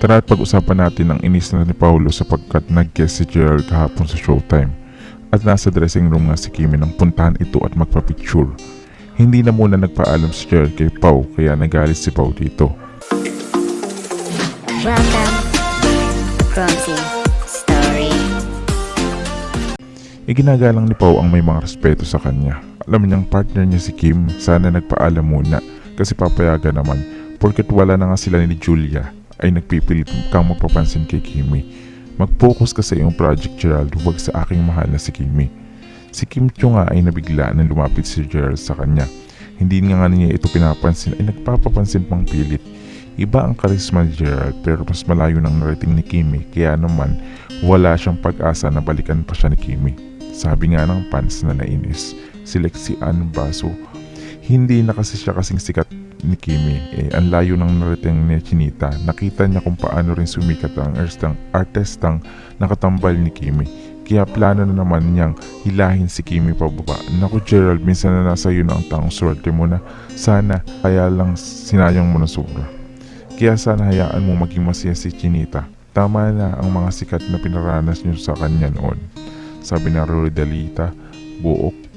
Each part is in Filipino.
Tara at pag-usapan natin ang inis na ni Paulo sapagkat nag-guest si Gerald kahapon sa showtime. At nasa dressing room nga si Kimi nang puntahan ito at magpa-picture. Hindi na muna nagpaalam si Gerald kay Pau kaya nagalit si Pau dito. Welcome, Clumsy Story. Iginagalang ni Pau ang may mga respeto sa kanya. Alam niyang partner niya si Kim, sana nagpaalam muna kasi papayagan naman porket wala na nga sila ni Julia ay nagpipilit kang magpapansin kay Kimi. Mag-focus ka sa iyong project Gerald, huwag sa aking mahal na si Kimi. Si Kim Cho nga ay nabigla nang lumapit si Gerald sa kanya. Hindi nga nga niya ito pinapansin ay nagpapapansin pang pilit. Iba ang karisma ni Gerald pero mas malayo nang narating ni Kimi kaya naman wala siyang pag-asa na balikan pa siya ni Kimi. Sabi nga ng fans na nainis, si Lexi Ann Baso, hindi na kasi siya kasing sikat ni Kimi. Eh, ang layo ng narating ni Chinita, nakita niya kung paano rin sumikat ang artistang, artistang nakatambal ni Kimi. Kaya plano na naman niyang hilahin si Kimi pababa. Naku Gerald, minsan na nasa iyo na ang taong swerte mo na. Sana, kaya lang sinayang mo na sobra. Kaya sana hayaan mo maging masaya si Chinita. Tama na ang mga sikat na pinaranas niyo sa kanya noon. Sabi na Rodalita, buok.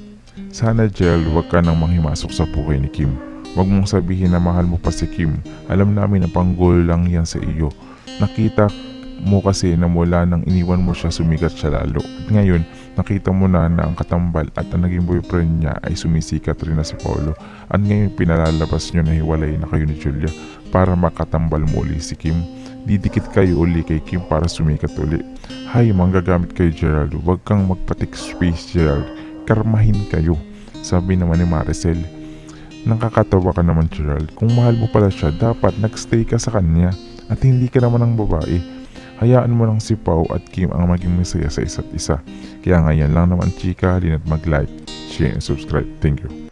Sana Jel, huwag ka nang manghimasok sa buhay ni Kim. Huwag mong sabihin na mahal mo pa si Kim. Alam namin na panggol lang yan sa iyo. Nakita mo kasi na mula nang iniwan mo siya sumikat siya lalo. At ngayon, nakita mo na na ang katambal at ang naging boyfriend niya ay sumisikat rin na si Paulo. At ngayon pinalalabas niyo na hiwalay na kayo ni Julia para makatambal mo uli si Kim. Didikit kayo uli kay Kim para sumikat uli. Hay, manggagamit kayo Gerald. Huwag kang magpatik space Gerald. Karmahin kayo. Sabi naman ni Maricel. Nakakatawa ka naman Gerald. Kung mahal mo pala siya, dapat nagstay ka sa kanya. At hindi ka naman ng babae. Hayaan mo lang si Pau at Kim ang maging masaya sa isa't isa. Kaya ngayon lang naman chika, halina't mag-like, share, and subscribe. Thank you.